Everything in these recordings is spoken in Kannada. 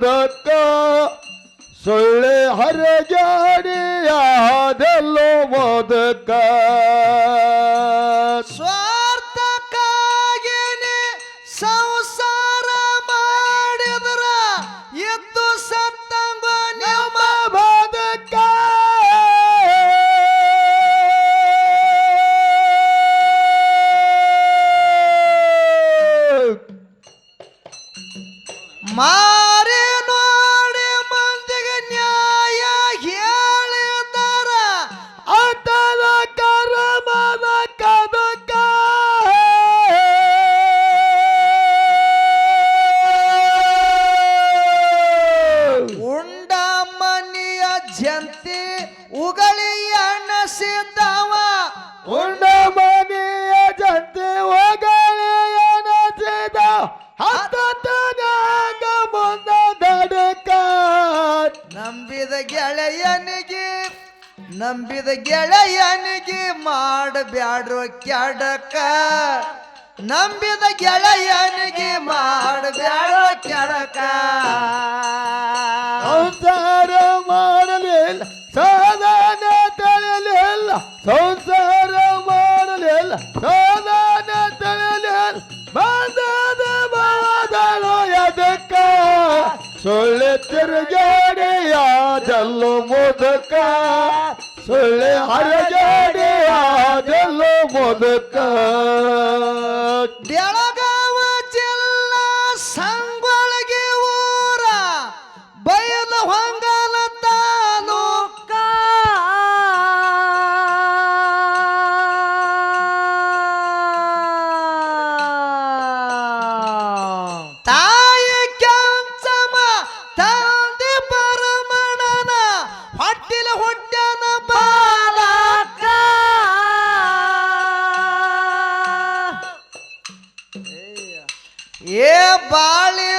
ಮುದಕ ಸೊಳ್ಳೆ ಹರಜಾಡಿಯಾದೆಲ್ಲೋ ಮುದಕ ಸ್ವಾರ್ಥಕ್ಕಾಗಿನೇ ಸಂಸಾರ ಮಾಡಿದ್ರ ಎದ್ದು ಸತ್ತಂಗ ನಿಮ್ಮ ಬದುಕ ಮಾರಿ ನಂಬಿದ ಗೆಳೆಯನಿಗೆ ಮಾಡಬ್ಯಾಡ್ರೋ ಕೆಡಕ. ನಂಬಿದ ಗೆಳೆಯನಿಗೆ ಮಾಡಬ್ಯಾಡ್ರೋ ಕೆಡಕ. ಸಂಸಾರ ಮಾಡಲಿಲ್ಲ ಸಾಧನ ತಳೆಯಲಿಲ್ಲ, ಸಂಸಾರ ಮಾಡಲಿಲ್ಲ ಸಾಧನ ತಳೆಯಲಿಲ್ಲ, ಬಂದದ ಬಾದಳು ಎದಕ್ಕ? ಸೊಳ್ಳೆ ತಿರುಗಾಡಿಯಾದಲ್ಲು ಮುದಕ?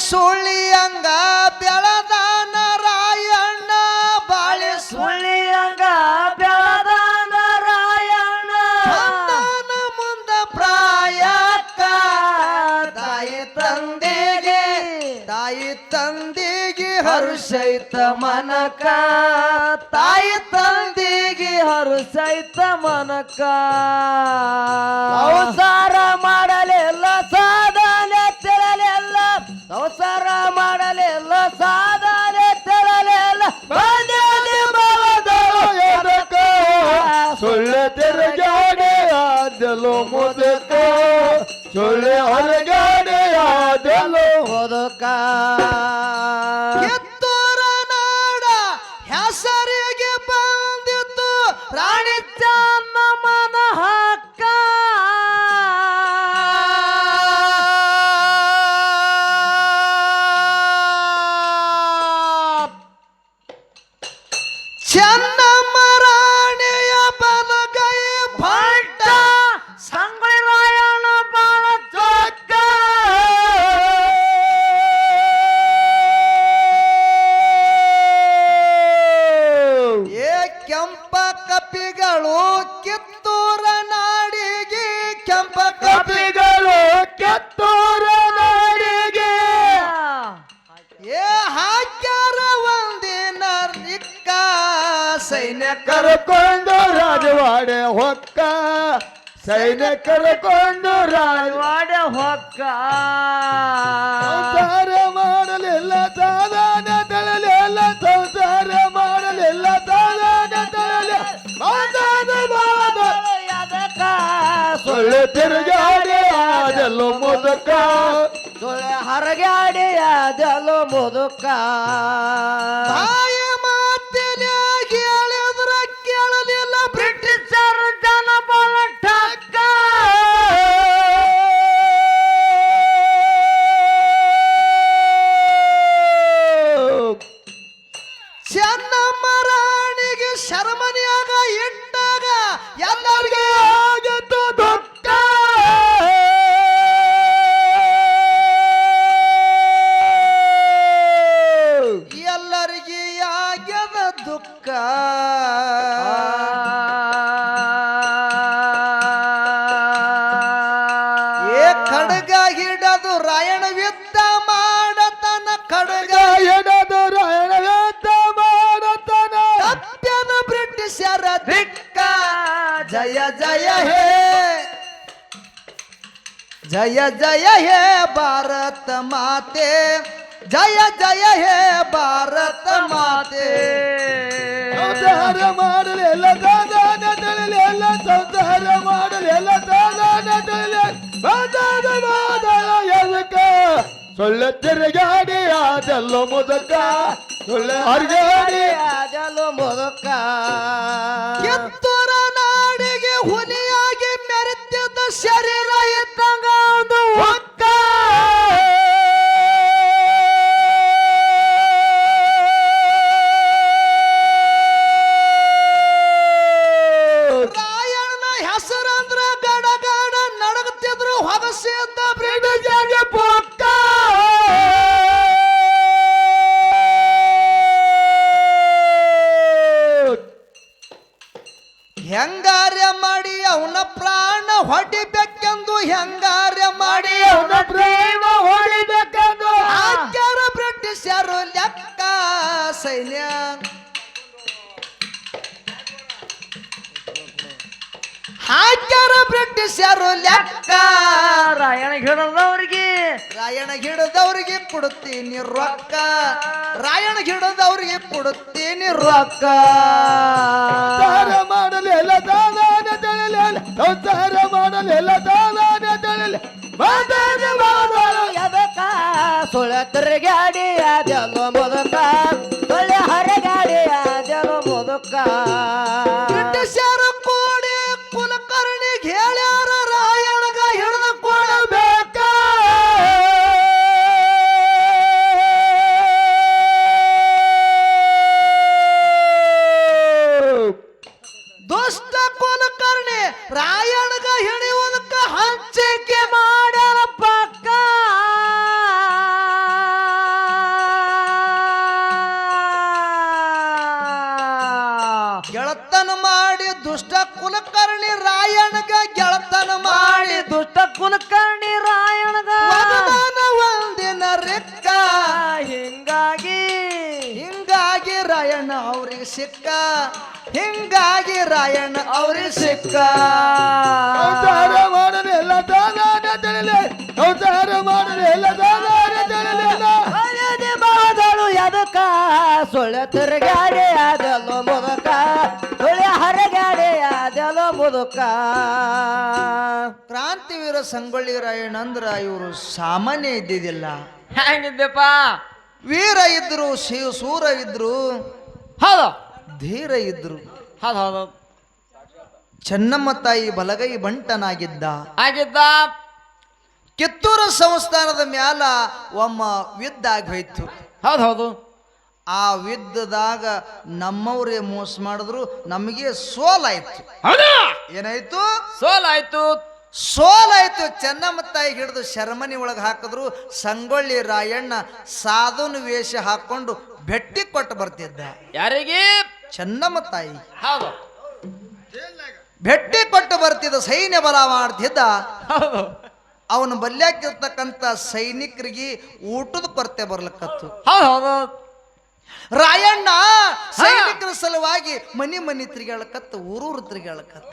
ಸುಳಿಯಂಗ ಬೆಳದ ನಾರಾಯಣ ಬಾಳಿ ಸುಳಿಯಂಗ ಬೆಳದ ನಾರಾಯಣ. ಮುಂದ ಪ್ರಾಯಕ್ಕ ತಾಯಿ ತಂದೆಗೆ ತಾಯಿ ತಂದೆಗೆ ಹರುಷೈತ ಮನಕ ತಾಯಿ ತಂದೆಗೆ ಹರುಷೈತ ಮನಕ. ಅವಸಾರ ಕೆಂಪ ಕಪಿಗಳು ಕಿತ್ತೂರ ನಾಡಿಗೆ. ಕೆಂಪ ಕಪಿ ಕಪಿಗಳು ಕಿತ್ತೂರ ನಾಡಿಗೆ. ಏ ಹಾಕ್ಯಾರ ಒಂದಿನ ನಿಕ್ಕ ಸೈನ್ಯ ಕರ್ಕೊಂಡು ರಾಜವಾಡೆ ಹೊಕ್ಕ. ಸೈನ್ಯ ಕರ್ಕೊಂಡು ರಾಜವಾಡೆ ಹೊಕ್ಕ. ಮಾಡಲಿಲ್ಲ ಸೊಳ್ಳೆ ಮುದುಕ. ಸುಳ್ಳೆ ಹರಗಾಡಿ ಅದೆಲ್ಲೋ ಮುದುಕ ಖಡ್ಗ ಹಿಡದು ರಾಯಣ ಯುದ್ಧ ಮಾಡತನ ಖಡ್ಗ ಹಿಡದು ರಾಯಣ ಯುದ್ಧ ಮಾಡತನ ಸತ್ಯದ ಬ್ರಿಟಿಷರ ದಿಕ್ಕ ಜಯ ಜಯ ಹೇ ಜಯ ಜಯ ಹೇ ಭಾರತ ಮಾತೆ ಜಯ ಜಯ ಹೇ ಭಾರತ ಮಾತೆ ಸಂಹಾರ ಮಾಡಲೆಲ್ಲ ದಾನ ನಡೆಯಲೆಲ್ಲ ಸಂಹಾರ ಮಾಡಲೆಲ್ಲ ದಾನ ನಡೆಯಲೆಲ್ಲ ಸೊಳ್ಳೆ ತಿರುಗಾಡಿ ಅದೆಲ್ಲೋ ಮುದಕ. ಸೊಳ್ಳೆ ಹರಿಗಾಡಿ ಅದಲು ಮುದಕ. ಕಿತ್ತೂರ ನಾಡಿಗೆ ಹುಲಿಯಾಗಿ ಮೆರೆತಿದ್ದ ಶರೀರ ಇದ್ದಂಗ ಸೈನ್ಯ ಹಾಕ್ಯಾರ ಯಾರು ಲೆಕ್ಕ. ರಾಯಣ ಹಿಡಿದವ್ರಿಗೆ ರಾಯಣ ಹಿಡಿದವ್ರಿಗೆ ಕೊಡುತ್ತೀನಿ ರೊಕ್ಕ. ರಾಯಣ ಹಿಡಿದವ್ರಿಗೆ ಕೊಡುತ್ತೀನಿ ರೊಕ್ಕ. ಮಾಡಲಿಲ್ಲ ಮಾಡಲೆಲ್ಲ ದಾದಾನ ತಳಲೆ ಸಂಸಾರ ಮಾಡಲೆಲ್ಲ ದಾನ ತಳಲೆ. ಮಾತಾಡ ಬಾದಳ ಎದಕ ಸುಳ್ಳ ತಿರುಗಾಡಿ ಕುಲಕರ್ಣಿ ಹಿಂಗಾಗಿ ರಾಯಣ್ಣ ಅವ್ರಿ ಸಿಕ್ಕ. ಸಂಸಾರ ಮಾಡಲೆಲ್ಲ ದಾದಾನ ಅವತಾರ ಸಂಸಾರ ಎಲ್ಲ ದಾದಾನ ತಳಲೆ. ಹಳದಿ ಬಾದಳು ಎದಕ ಸುಳ್ಳ ತಿರುಗಾಡಿ ಆದಲು ಮುದುಕ. ಸುಳ್ಳ ಹರಗಾಡಿ ಆದಲು ಮುದುಕ. ಕ್ರಾಂತಿವೀರ ಸಂಗೊಳ್ಳಿ ರಾಯಣ್ಣ ಅಂದ್ರ ಇವರು ಸಾಮಾನ್ಯ ಇದ್ದಿದ್ದಿಲ್ಲ. ಹೆಂಗಿದ್ದಪ್ಪ ವೀರ ಇದ್ರು ಶಿವ ಸೂರ ಇದ್ರು. ಹೌದು. ಧೀರ ಇದ್ರು. ಹೌದು ಹೌದು ಚೆನ್ನಮ್ಮ ತಾಯಿ ಬಲಗೈ ಬಂಟನಾಗಿದ್ದ. ಆಗಿದ್ದ. ಕಿತ್ತೂರು ಸಂಸ್ಥಾನದ ಮ್ಯಾಲ ಒಮ್ಮ ಯುದ್ಧ ಆಗೋಯ್ತು ಹೌದು ಹೌದು. ಆ ವಿದ್ದದಾಗ ನಮ್ಮವ್ರೇ ಮೋಸ ಮಾಡಿದ್ರು ನಮಗೆ ಸೋಲಾಯ್ತು. ಏನಾಯ್ತು? ಸೋಲಾಯ್ತು. ಸೋಲಾಯ್ತು. ಚೆನ್ನಮ್ಮ ತಾಯಿ ಹಿಡಿದು ಶರಮನಿ ಒಳಗೆ ಹಾಕಿದ್ರು ಸಂಗೊಳ್ಳಿ ರಾಯಣ್ಣ ಸಾಧುನ ವೇಷ ಹಾಕೊಂಡು ಭೆಟ್ಟಿ ಕೊಟ್ಟು ಬರ್ತಿದ್ದ. ಯಾರಿಗೆ? ಚೆನ್ನಮ್ಮ ತಾಯಿ ಹೌದು. ಭೆಟ್ಟಿ ಕೊಟ್ಟು ಬರ್ತಿದ್ದ ಸೈನ್ಯ ಬಲ ಮಾಡ್ತಿದ್ದ ಹೌದು. ಅವನು ಬಲ್ಯಾಕಿರ್ತಕ್ಕಂಥ ಸೈನಿಕರಿಗೆ ಊಟದ ಕೊರತೆ ಬರ್ಲಕ್ಕತ್ತು ಹೌದು ಹೌದು. ರಾಯಣ್ಣ ಸೈನಿಕರ ಸಲುವಾಗಿ ಮನಿ ಮನಿ ತಿರುಗಾಳಕತ್ತ ಊರೂರು ತಿರುಗಾಳಕತ್ತ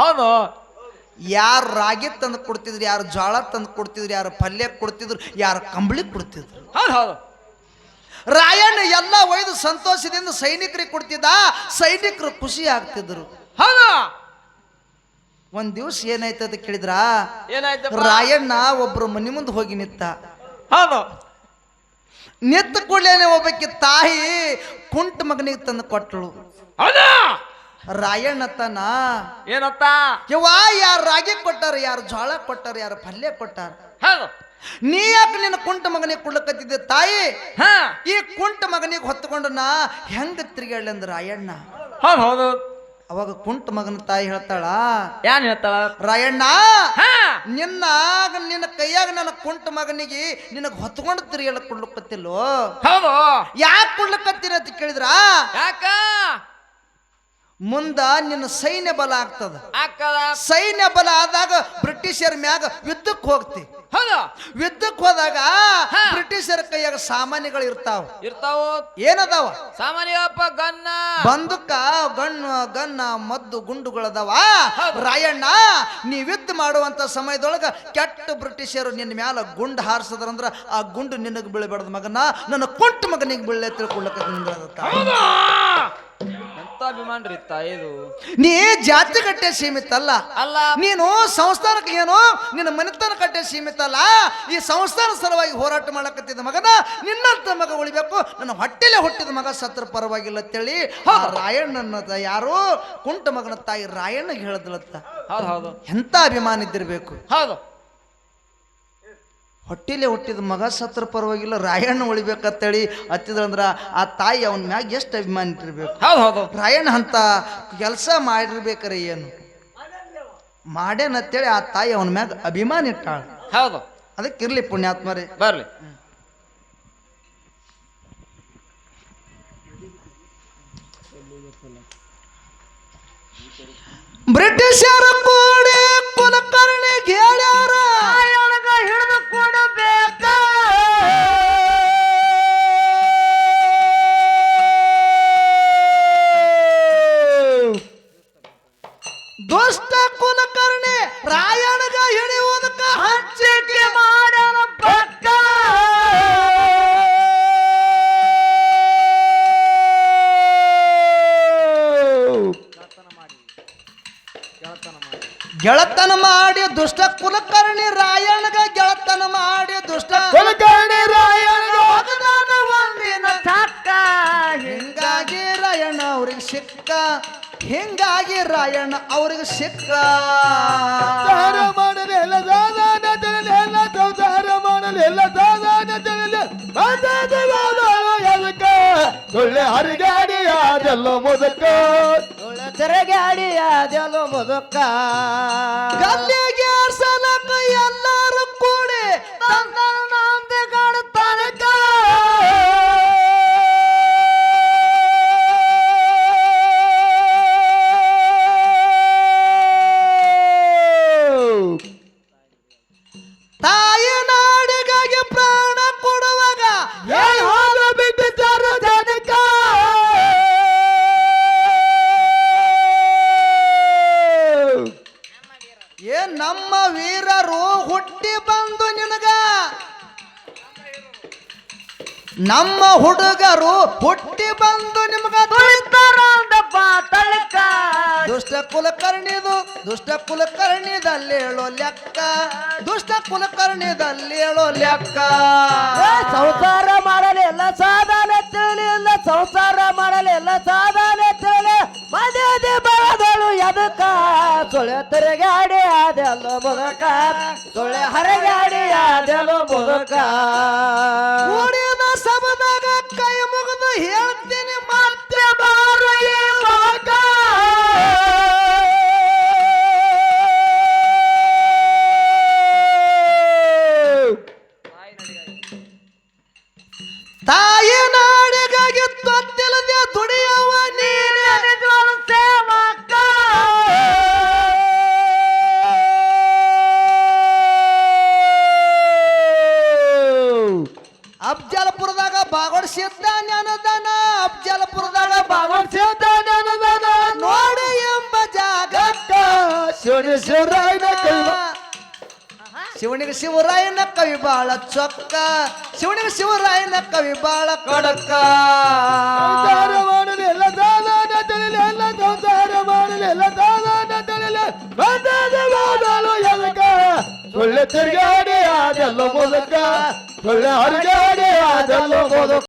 ಹೌದು. ಯಾರು ರಾಗಿ ತಂದು ಕೊಡ್ತಿದ್ರು ಯಾರು ಜೋಳ ತಂದು ಕೊಡ್ತಿದ್ರು ಯಾರು ಪಲ್ಯ ಕೊಡ್ತಿದ್ರು ಯಾರು ಕಂಬಳಿ ಕೊಡ್ತಿದ್ರು. ಹೌದು ಹೌದು. ರಾಯಣ್ಣ ಎಲ್ಲ ಒಯ್ದು ಸಂತೋಷದಿಂದ ಸೈನಿಕರಿಗೆ ಕೊಡ್ತಿದ್ದ ಸೈನಿಕರು ಖುಷಿ ಆಗ್ತಿದ್ರು. ಹೌದಾ. ಒಂದ್ ದಿವ್ಸ ಏನಾಯ್ತು ಅಂತ ಕೇಳಿದ್ರ? ರಾಯಣ್ಣ ಒಬ್ರು ಮನಿ ಮುಂದೆ ಹೋಗಿ ನಿತ್ತ ಹೌದು. ನಿಂತ ಕೂಡಲೇನೆ ಒಬ್ಬಕ್ಕೆ ತಾಯಿ ಕುಂಟ ಮಗನಿಗೆ ತಂದು ಕೊಟ್ಟಳು ಹೌದು. ರಾಯಣ್ಣ ತನ ಏನತ್ತ ಯವ್ವ ಯಾರು ರಾಗಿ ಕೊಟ್ಟಾರ ಯಾರು ಜೋಳ ಕೊಟ್ಟಾರ ಯಾರು ಪಲ್ಯ ಕೊಟ್ಟಾರ? ಹೌದು. ನೀ ಯಾಕೆ ನಿನ್ನ ಕುಂಟ ಮಗನಿಗೆ ಕೊಡ್ಲಕತ್ತಿದ್ದೆ ತಾಯಿ? ಹಾ. ಈ ಕುಂಟ ಮಗನಿಗೆ ಹೊತ್ತುಕೊಂಡು ನಾ ಹೆಂಗ ತಿರುಗಾಡ್ಲಿ ಅಂದ್ರ ರಾಯಣ್ಣ? ಹೌದು ಹೌದು ಅವಾಗ ಕುಂಟ ಮಗನ ತಾಯಿ ಹೇಳ್ತಾಳ ಯಾನ್ ಹೇಳ್ತಾಳ? ರಾಯಣ್ಣ ಹಾ. ನಿನ್ನ ನಿನ್ನ ಕೈಯಾಗ ನನ್ನ ಕುಂಟ ಮಗನಿಗೆ ನಿನಗ ಹೊತ್ಕೊಂಡು ತಿರುಗಾಡ ಕೊಡ್ಲಕತ್ತಿಲ್ಲೋ? ಹೌದು. ಯಾಕೆ ಕೊಡ್ಲಕತ್ತೀರ ಅಂತ ಕೇಳಿದ್ರ? ಯಾಕ? ಮುಂದ ನಿನ್ನ ಸೈನ್ಯ ಬಲ ಆಗ್ತದ. ಸೈನ್ಯ ಬಲ ಆದಾಗ ಬ್ರಿಟಿಷರ ಮ್ಯಾಗ ಯುದ್ಧಕ್ಕೆ ಹೋಗ್ತಿ. ಹೌದು. ಯುದ್ಧಕ್ಕೆ ಹೋದಾಗ ಬ್ರಿಟಿಷರ್ ಕೈಯಾಗ ಸಾಮಾನ್ಯಗಳು ಇರ್ತಾವ. ಇರ್ತಾವ. ಏನದಾವ? ಸಾಮಾನ್ಯಪ್ಪ ಗನ್ನ. ಬಂದುಕ ಗಣ್ಣು ಗನ್ನ ಮದ್ದು ಗುಂಡುಗಳದಾವ. ರಾಯಣ್ಣ ನೀ ಯುದ್ಧ ಮಾಡುವಂತ ಸಮಯದೊಳಗ ಕೆಟ್ಟ ಬ್ರಿಟಿಷರು ನಿನ್ನ ಮ್ಯಾಲ ಗುಂಡು ಹಾರಿಸದ್ರಂದ್ರ ಆ ಗುಂಡು ನಿನಗೆ ಬೀಳಬಾರ್ದು ಮಗನ. ನನ್ನ ಕುಂಟ ಮಗನಿಗೆ ಬೀಳಲೆ ತಿಳ್ಕೊಳ್ಳಕ ಎಂತ ನೀ ಜಾತಿ ಕಟ್ಟೆ ಸೀಮಿತ ಅಲ್ಲ. ಅಲ್ಲ ನೀನು ಸಂಸ್ಥಾನಕ್ಕೆ ಏನು ನಿನ್ನ ಮನೆತನ ಕಟ್ಟೆ ಸೀಮಿತ ಅಲ್ಲ ಈ ಸಂಸ್ಥಾನ ಸಲುವಾಗಿ ಹೋರಾಟ ಮಾಡಕತ್ತಿದ್ದ ಮಗನ ನಿನ್ನಂತ ಮಗ ಉಳಿಬೇಕು. ನನ್ನ ಹೊಟ್ಟೆಲೆ ಹುಟ್ಟಿದ ಮಗ ಸತ್ರ ಪರವಾಗಿಲ್ಲ ಅಂತೇಳಿ ಆ ಯಾರು ಕುಂಟ ಮಗನ ತಾಯಿ ರಾಯಣ್ಣಗೆ ಹೇಳದ್ಲತ್ತ. ಹೌದು ಹೌದು. ಎಂತ ಅಭಿಮಾನ ಇದ್ದಿರ್ಬೇಕು? ಹೌದು. ಹೊಟ್ಟಿಲೆ ಹುಟ್ಟಿದ ಮಗ ಸತ್ರ ಪರವಾಗಿಲ್ಲ ರಾಯಣ್ಣ ಉಳಿಬೇಕಂತೇಳಿ ಹತ್ತಿದ್ರಂದ್ರ ಆ ತಾಯಿ ಅವನ ಮ್ಯಾಗ ಎಷ್ಟು ಅಭಿಮಾನ ಇಟ್ಟಿರ್ಬೇಕು ಹೌದು ಹೌದು. ರಾಯಣ್ಣ ಅಂತ ಕೆಲಸ ಮಾಡಿರ್ಬೇಕ್ರಿ ಏನು? ಮಾಡ್ಯಾನಂತೇಳಿ ಆ ತಾಯಿ ಅವನ ಮ್ಯಾಗ ಅಭಿಮಾನ ಇಟ್ಟಾಳ. ಹೌದು. ಅದಕ್ಕೆ ಇರ್ಲಿ ಪುಣ್ಯಾತ್ಮರೇ. ಬರ್ಲಿ. ಬ್ರಿಟಿಷರ ಕೂಡಿ ಗೆಳತನ ಮಾಡಿ ದುಷ್ಟ ಕುಲಕರ್ಣಿ ರಾಯಣಗ ಗೆಳತನ ಮಾಡಿ ದುಷ್ಟ ಕುಲಕರ್ಣಿ ರಾಯಣಗ ಮಗದಾನ ಒಂದಿನ ಹಿಂಗಾಗಿ ರಾಯಣ್ಣ ಅವ್ರಿಗೆ ಸಿಕ್ಕ ಹಿಂಗಾಗಿ ರಾಯಣ್ಣ ಅವ್ರಿಗೆ ಸಿಕ್ಕ ಮಾಡಲಿಲ್ಲ ಮಾಡಲು ಎಲ್ಲ ಎಲ್ಲ ಮಾಡಲು ಸುಳ್ಳೆ ಹರಿಗಾಡಿ ಮುದುಕ. ಮುದಕ ತಿರುಗಾಡಿ ಅದೆಲ್ಲ ಮುದಕ. ಗಲ್ಲಿಗೆ ಸಲಕ ನಮ್ಮ ಹುಡುಗರು ಹುಟ್ಟಿ ಬಂದು ನಿಮಗ ದುಷ್ಟ ಕುಲಕರ್ಣಿದು ದುಷ್ಟ ಕುಲಕರ್ಣಿದಲ್ಲಿ ಹೇಳೋ ಲೆಕ್ಕ. ದುಷ್ಟ ಕುಲಕರ್ಣಿದಲ್ಲಿ ಹೇಳೋ ಲೆಕ್ಕ. ಸಂಸಾರ ಮಾಡಲಿ ಎಲ್ಲ ಸಾಧನೆ ತಿಳಿ ಎಲ್ಲ ಸಂಸಾರ ಮಾಡಲಿ ಎಲ್ಲ ಸಾಧನೆ ತಿಳಿ ಮದುವೆ ಬರದಳು ಎದಕ ಸುಳೆ ತಿರುಗಾಡಿ ಆದೆಲ್ಲ ಮುದಕ ಸುಳೆ ಹರಗಾಡಿ ಗಾಡಿ ಮುದಕ ಕೂಡಿದ ಸಭದಾಗ ಕೈ Yeah. ಶಿವನ ಶಿವರಾಯನ ಕೈ ಶಿವನಿಗೆ ಶಿವರಾಯನ ಕವಿ ಬಾಳ ಚೊಕ್ಕ ಶಿವನಿಗೆ ಶಿವರಾಯನ ಕವಿ ಬಾಳ ಕಡಕ ಸಂಸಾರ ಮಾಡಲಿ ಎಲ್ಲ ಸಾಧನ ತಿಳಿಲಿ ಎಲ್ಲ ಸಂಸಾರ ಮಾಡಲಿ ಎಲ್ಲ ಸಾಧನ ತಿಳಿಲಿ ಬಂದದ ವಾದಳು ಎದಕ ಸುಳ್ಳೆ ತಿರುಗಾಡಿ ಅದೆಲ್ಲ ಮುದಕ ಸುಳ್ಳೆ ಹರಿಗಾಡಿ ಅದೆಲ್ಲ ಮುದಕ